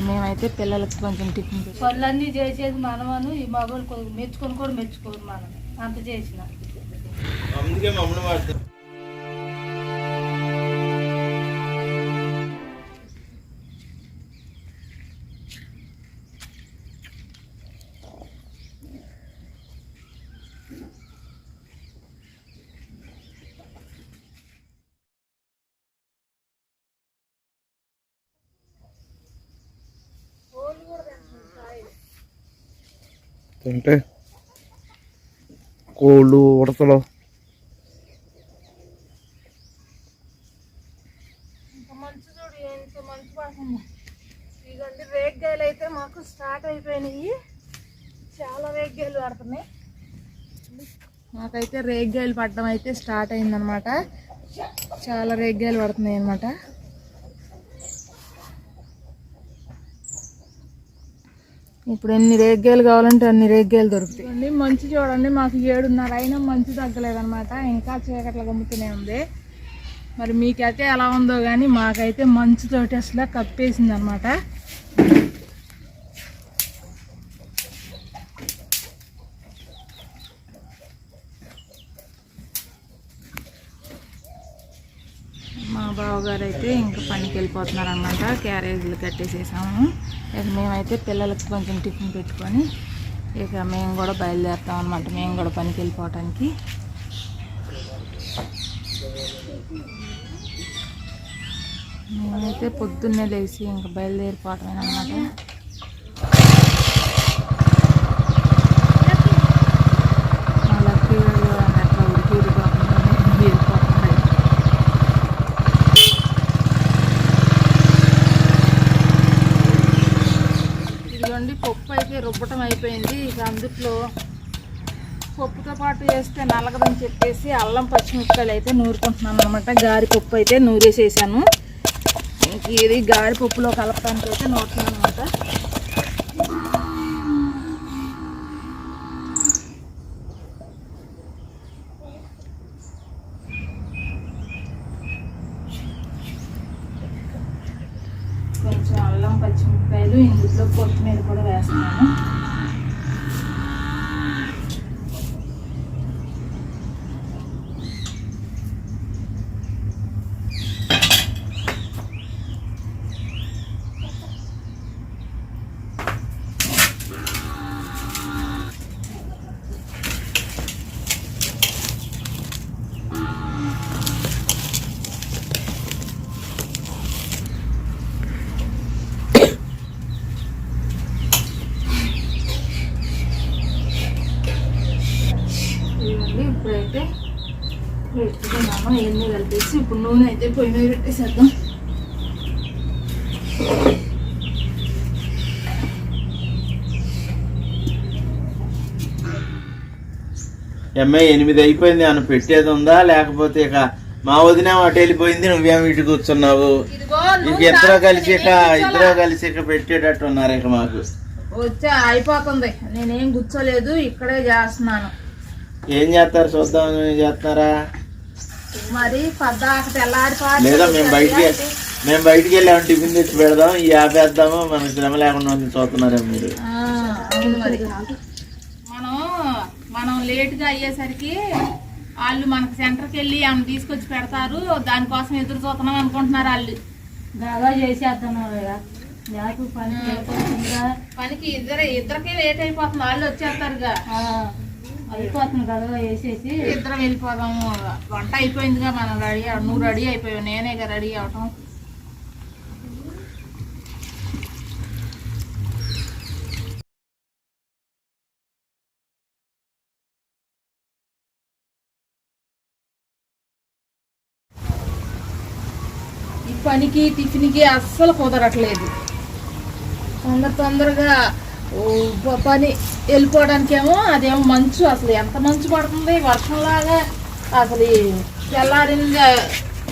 మేమైతే పిల్లలకి కొంచెం టిఫిన్ పనులన్నీ చేసేది మనమను ఈ మగవాళ్ళు కొద్దిగా మెచ్చుకొని కూడా మెచ్చుకోరు మనం అంత చేసిన అందుకే మమ్మల్ని వాడుతాం తింటే కోళ్ళు ఉడతలు. చూడు ఎంత రేగ్గాయలు అయితే మాకు స్టార్ట్ అయిపోయినాయి. చాలా రేగ్గాయలు పడుతున్నాయి. మాకైతే రేగ్గాయలు పడడం అయితే స్టార్ట్ అయిందనమాట చాలా రేగ్గాయలు పడుతున్నాయి అనమాట ఇప్పుడు ఎన్ని రేగ్గాయలు కావాలంటే అన్ని రేగ్గాయలు దొరుకుతాయి. మంచి చూడండి మాకు ఏడున్నర అయినా మంచి తగ్గలేదన్నమాట. ఇంకా చీకట్ల గమ్ముతూనే ఉంది. మరి మీకైతే ఎలా ఉందో కానీ మాకైతే మంచుతోటి అసలు కప్పేసింది అనమాట మా బావగారు అయితే ఇంకా పనికి వెళ్ళిపోతున్నారు అనమాట క్యారేజీలు కట్టేసేసాము. ఇక మేమైతే పిల్లలకి కొంచెం టిఫిన్ పెట్టుకొని ఇక మేము కూడా బయలుదేరుతాం అనమాట మేము కూడా పనికి వెళ్ళిపోవటానికి. మేమైతే పొద్దున్నే లేచి ఇంకా బయలుదేరిపోవటమేనమాట అనమాట మా లక్కీ వాళ్ళు అట్లా ఉరికి ఉరిపోకుండా వెళ్ళిపోతున్నాయి ఇదిగోండి పప్పు అయితే రుబ్బటం అయిపోయింది ఇక అందుట్లో పప్పుతో పాటు వేస్తే నలగదని చెప్పేసి అల్లం పచ్చిమిరపకాయలు అయితే నూరుకుంటున్నాను అనమాట గారి పప్పు అయితే నూరేసేసాను. ఇంక ఇది గారి పప్పులో కలపడానికి అయితే నూరుతున్నాను అనమాట కొంచెం అల్లం పచ్చిమిరపకాయలు ఇందులో ఇప్పుడైతే పెట్టుకున్నాము ఎన్ని కలిపేసి ఇప్పుడు నూనె అయితే పొయ్యి మీద పెట్టేసేద్దాం. ఎంఐ ఎనిమిది అయిపోయింది అని పెట్టేది ఉందా? లేకపోతే ఇక మా వదిన అటు వెళ్ళిపోయింది నువ్వేమో ఇటు కూర్చున్నావు. ఇక ఇద్దరు కలిసి ఇక ఇద్దరు కలిసి ఇక పెట్టేటట్టు ఉన్నారు ఇక మాకు. వచ్చా అయిపోతుంది. నేనేం కూర్చోలేదు ఇక్కడే చేస్తున్నాను. ఏం చేస్తారు? చూద్దాం ఏం చేస్తున్నారా? మరి పద్దాక లేదా మేము బయటికి మేము బయటికి వెళ్ళాము టిఫిన్ తెచ్చి పెడదాం ఈ ఆపేద్దాము? మనకు శ్రమ లేకుండా ఉంది చూస్తున్నారేమో మీరు. అవును మరి. మనం మనం లేట్గా అయ్యేసరికి వాళ్ళు మనకి సెంటర్కి వెళ్ళి ఆమె తీసుకొచ్చి పెడతారు. దానికోసం ఎదురు చూస్తున్నాం అనుకుంటున్నారు వాళ్ళు. బాగా అయిపోతుందిగా పనికి ఇద్దరు ఇద్దరికి లేట్ అయిపోతుంది. వాళ్ళు వచ్చేస్తారుగా. ఆ, అయిపోతుంది కదా వేసేసి. ఇద్దరం వెళ్ళిపోదాము. వంట అయిపోయిందిగా మనం రెడీ నువ్వు రెడీ అయిపోయావు నేనేగా రెడీ అవటం ఈ పనికి టిఫిన్కి అస్సలు కుదరట్లేదు. తొందర తొందరగా పని వెళ్ళిపోవడానికేమో అదేమో మంచు అసలు. ఎంత మంచు పడుతుంది? వర్షంలాగా అసలు తెల్లారింది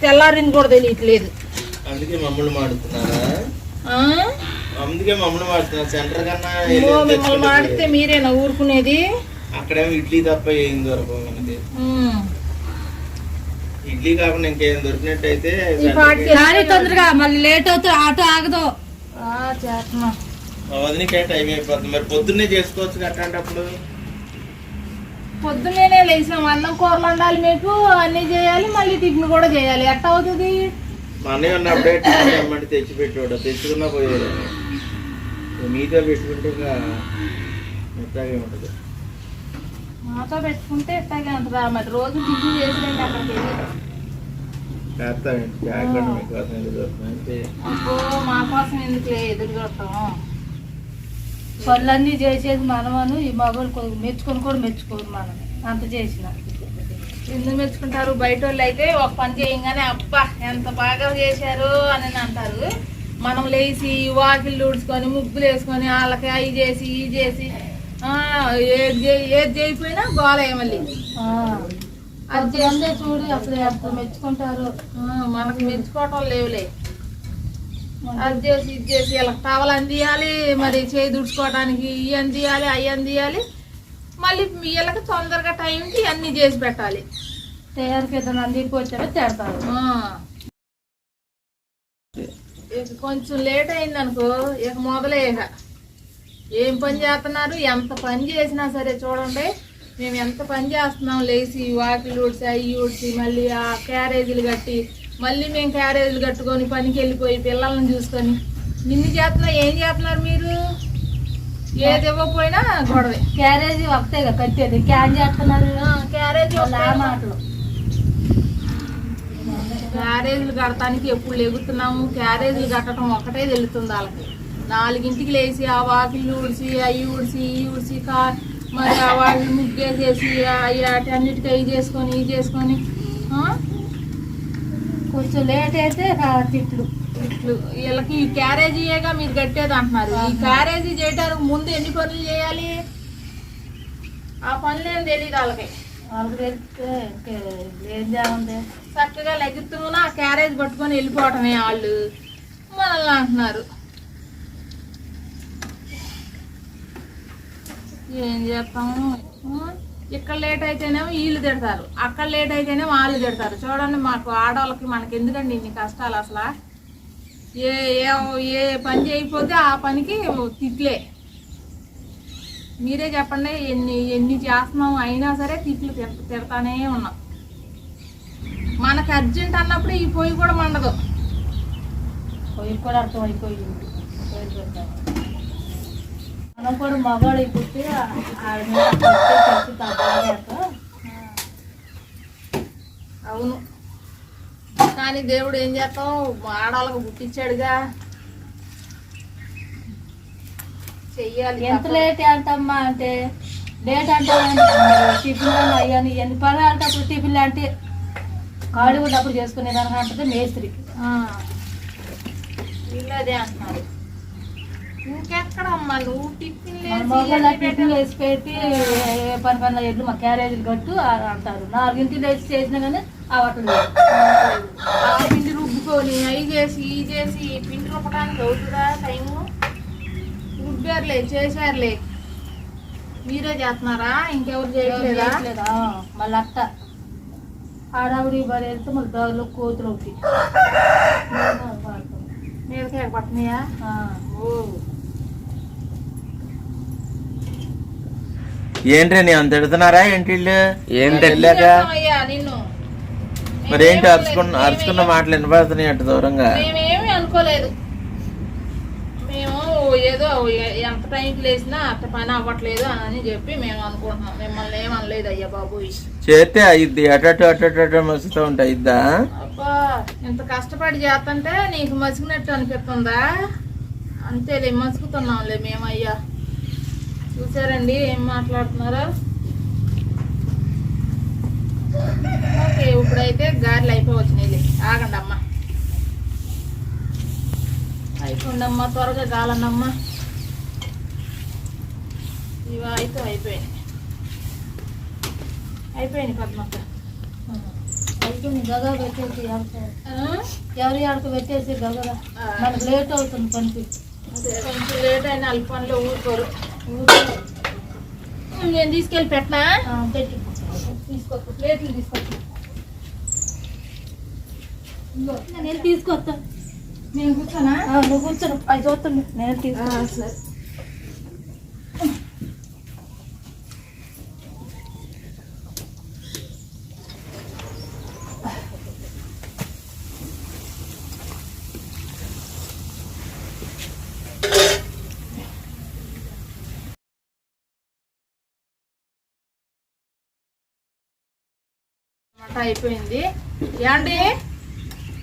తెల్లారింది కూడా తెలియట్లేదు. అందుకే మమ్మల్ని మాడుతున్నారా? ఆ? అందుకే మమ్మల్ని మాడుతున్నారు. సెంటర్ కన్నా మిమ్మల్ని మాడితే మీరేనా ఊరుకునేది? అక్కడేమో ఇడ్లీ తప్ప ఏం దొరకవు మనకి. ఇడ్లీ కాకుండా ఇంకేం దొరికినట్టయితే తొందరగా మళ్ళీ లేట్ అవుతే ఆటో ఆగదు. చేస్తున్నా. మా వదినకే టైం అయిపోతుంది. మరి పొద్దున్నే చేసుకోవచ్చు అట్లాంటప్పుడు? పొద్దున్నేనే లేచాం అన్నం కూరలు వండాలి మీకు అన్నీ చేయాలి మళ్ళీ టిఫిన్ కూడా చేయాలి. ఎట్ట అవుతుంది? మా అన్నయ్య ఉన్నప్పుడే టిఫిన్ తెమ్మంటే తెచ్చుకున్నా పోయేది. మీతో పెట్టుకుంటే మెత్తగా ఉంటుంది. మాతో పెట్టుకుంటే ఉంటుందా? మరి రోజు టిఫిన్ చేసిరండి అక్కడికి చేస్తామండి మా కోసం ఎందుకు ఎదురు చూడటం పనులన్నీ చేసేది మనమను ఈ మగవాళ్ళు మెచ్చుకొని కూడా మెచ్చుకోరు మనం అంత చేసిన. ఎందుకు మెచ్చుకుంటారు? బయట వాళ్ళు అయితే ఒక పని చేయంగానే అబ్బా ఎంత బాగా చేశారు అని అంటారు. మనం లేచి వాకిళ్ళు ఊడ్చుకొని ముగ్గులు వేసుకొని వాళ్ళకి అవి చేసి ఇవి చేసి ఆ, ఏది ఏది చేయకపోయినా గోల మళ్ళీ. అది చూడు అసలు ఎంత మెచ్చుకుంటారు. మనకి మెచ్చుకోవటం లేవులే. అది చేసి ఇది చేసి వీళ్ళకి టవల్ అందియాలి మరి చేయి దుడుచుకోవడానికి ఇవి అందియాలి అవి అందియాలి. మళ్ళీ వీళ్ళకి తొందరగా టైంకి అన్నీ చేసి పెట్టాలి. తయారుకి ఏదైనా అందిపోతే తిడతారు కొంచెం లేట్ అయింది అనుకో ఇక మొదలే ఇక ఏం పని చేస్తున్నారు ఎంత పని చేసినా సరే చూడండి మేము ఎంత పని చేస్తున్నాం లేచి వాకిలు ఊడ్చి అవి ఊడ్చి మళ్ళీ ఆ క్యారేజీలు కట్టి మళ్ళీ మేము క్యారేజీలు కట్టుకొని పనికి వెళ్ళిపోయి పిల్లల్ని చూసుకొని. నిన్ను చేస్తున్నా ఏం చేస్తున్నారు మీరు? ఏది ఇవ్వకపోయినా గొడవే. క్యారేజీ ఒకటే కదా కట్టేది. క్యాన్ చేస్తున్నారు క్యారేజీ. మాటలు. క్యారేజీలు కడటానికి ఎప్పుడు లెగుతున్నాము? క్యారేజీలు కట్టడం ఒకటే తెలుస్తుంది వాళ్ళకి. నాలుగింటికి లేచి ఆ వాకిళ్ళు ఊడిసి అవి ఊడిసి ఇవి ఊడిసి కా మరి ఆ వాకిలి ముగ్గేసేసి అన్నిటికీ అవి చేసుకొని ఇవి చేసుకొని? కొంచెం లేట్ అయితే తిట్లు. వీళ్ళకి ఈ క్యారేజీయేగా మీరు కట్టేది అంటున్నారు. ఈ క్యారేజీ చేయడానికి ముందు ఎన్ని పనులు చేయాలి? ఆ పనులు ఏం తెలియదు వాళ్ళకి. వాళ్ళకి తెలిస్తే ఏం చేయాలి చక్కగా లెగుతున్నా ఆ క్యారేజ్ పట్టుకొని వెళ్ళిపోవటమే వాళ్ళు. మనల్ని అంటున్నారు. ఏం చేస్తాము? ఇక్కడ లేట్ అయితేనేమో వీళ్ళు తిడతారు. అక్కడ లేట్ అయితేనేమో వాళ్ళు తిడతారు. చూడండి మాకు ఆడవాళ్ళకి మనకి ఎందుకండి ఇన్ని కష్టాలు అసలు? ఏ ఏ- ఏ పని చేయకపోతే ఆ పనికి తిట్లే. మీరే చెప్పండి ఎన్ని ఎన్ని చేస్తున్నాం అయినా సరే తిట్లు తిడ- తిడతానే ఉన్నాం. మనకు అర్జెంట్ అన్నప్పుడు ఈ పొయ్యి కూడా మండదు. పొయ్యి కూడా అర్థం అయిపోయింది పొయ్యి పెట్టాలి. మనం కూడా మగాడు తగ్గాక అవును. కానీ దేవుడు ఏం చేస్తాం? ఆడాలకు పుట్టించాడుగా చెయ్యాలి ఎంత. లేట్ అంటమ్మా అంటే? లేట్ అంటే టిఫిన్ అయ్యాను ఎన్ని పని అంటే అప్పుడు టిఫిన్ అంటే ఖాళీ ఉన్నప్పుడు చేసుకునేదానికి అంటే మేస్త్రి. వీళ్ళు అదే అంటున్నారు. ఇంకెక్కడ అమ్మా నువ్వు టిఫిన్ వేసి పెట్టి ఏ పని పని ఎడ్లు మా క్యారేజీలు కట్టు అంటారు. నాలుగింటి లేచి చేసినా కానీ అవ్వట్లేదు ఆ పిండి రుబ్బుకొని అవి చేసి ఇవి చేసి పిండి రుబ్బడానికి అవుతుందా టైము? రుబ్బారులే చేశారులే. మీరే చేస్తున్నారా? ఇంకెవరు చేయట్లేదా? మళ్ళీ అట్ట ఆడవిడి బరి వెళ్తే మళ్ళీ దారిలో కోతులు ఒకటి. మీదకే పట్టినాయా? ఓ. ఏంటి నీ అంత ఎడుతున్నారా ఏంటి అయ్యా నిన్ను? మరి ఏంటి అరుచుకున్న అరుచుకున్న మాటలు వినపడుతున్నాయి అటు దూరంగా. మేమేమి అనుకోలేదు. మేము ఏదో ఎంత అంత పని అవ్వట్లేదు అని చెప్పి మేము అనుకుంటున్నాం. మిమ్మల్ని ఏమనలేదు అయ్యా బాబు చేస్తే అయ్యిద్ది అటు అటు మసుతూ ఉంటాయి ఇద్దా అబ్బా ఇంత కష్టపడి చేస్తుంటే నీకు మసిగినట్టు అనిపిస్తుందా? అంతేలే మసుకుతున్నాంలే మేము అయ్యా చూసారండి ఏం మాట్లాడుతున్నారో? ఓకే ఇప్పుడైతే గారెలు అయిపోవచ్చినాయిలే. ఆగండి అమ్మా. అయిపోండమ్మా త్వరగా కాలండమ్మా ఇవి అయితే అయిపోయినాయి. అయిపోయినాయి పద్మక్క. అయిపోయింది గగా పెట్టేసి? ఎవరి ఆడకు పెట్టేసి గగగా ఆ. మనకు లేట్ అవుతుంది పనికి. లేట్ అయిన అల్ప పనిలో ఊరుకోరు. నేను తీసుకెళ్ళి పెట్టనా? ఆ, పెట్టి. తీసుకో ప్లేట్లు ఇదిగో, నేను తీసుకొస్తా. నేను కూర్చోనా? నువ్వు కూర్చొని అది చూస్తుండే నేను ఆ, అయిపోయింది. ఏండి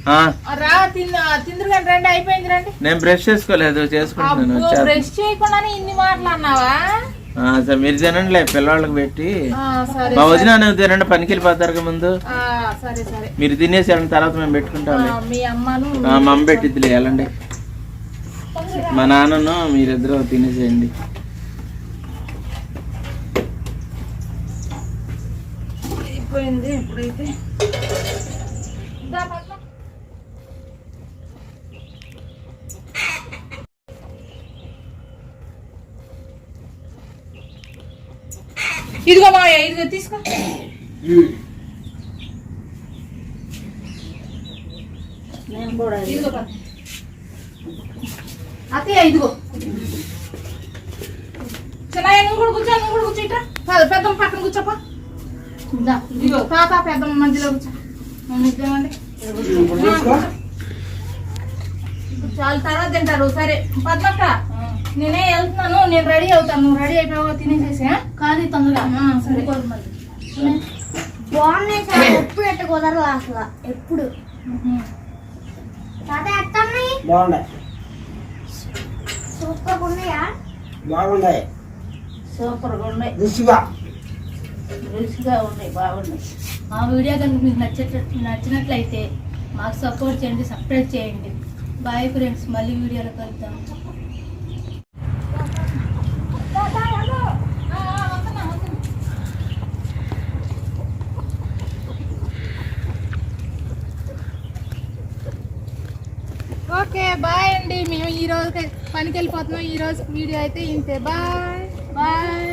ఆ, రా తింద తిందురు కానీ రండి అయిపోయింది రండి. నేను బ్రష్ చేసుకోలేదు చేసుకుంటున్నాను అబ్బో. బ్రష్ చేయకుండానే ఇన్ని మాటలు అన్నావా? ఆ, సరే మీరు తినండిలే పిల్లవాళ్ళకి పెట్టి. ఆ, సరే మా వదిన నువ్వు తినండి పనికి వెళ్ళిపోతారు ముందు. ఆ, సరే సరే. మీరు తినేసి వెళ్ళిన తర్వాత మేము ఆ, పెట్టుకుంటాంలే మీ అమ్మను ఆ, మా అమ్మ పెట్టిద్దిలే వెళ్ళండి. మా నాన్నను మీరిద్దరూ తినేసేయండి. అయిపోయింది ఇప్పుడైతే. ఇదిగో మావయ్య ఇదిగో తీసుకో. అత్తయ్య ఇదిగో. చిన్నయ్య నువ్వు కూడా కూర్చో నువ్వు కూడా కూర్చో ఇట్రా పెద్ద పక్కన కూర్చోపా. దా, ఇదిగో తాత పెద్దమ్మ మధ్యలో ఇద్దామండి చాలు తర్వాత తింటారు. సరే పద్మక్క నేనే వెళ్తున్నాను నేను రెడీ అవుతాను. నువ్వు రెడీ అయిపోయావో? తినేసేసి? కానీ తొందరగా. సరే. బాగున్నాయి సార్ ఎప్పుడు ఎట్ట కుదరదు అసలు ఎప్పుడు. బాగున్నాయి. సూపర్ ఉన్నాయా? బాగున్నాయి. సూపర్గా ఉన్నాయి. రుచిగా ఉన్నాయి బాగున్నాయి. మా వీడియో కనుక మీకు నచ్చేటట్టు నచ్చినట్లయితే మాకు సపోర్ట్ చేయండి సబ్స్క్రైబ్ చేయండి. బాయ్ ఫ్రెండ్స్ మళ్ళీ వీడియోలో కలుద్దాం. ఓకే బాయ్ అండి. మేము ఈ రోజు పనికి వెళ్ళిపోతున్నాం ఈ రోజు వీడియో అయితే ఇంతే. బాయ్. బాయ్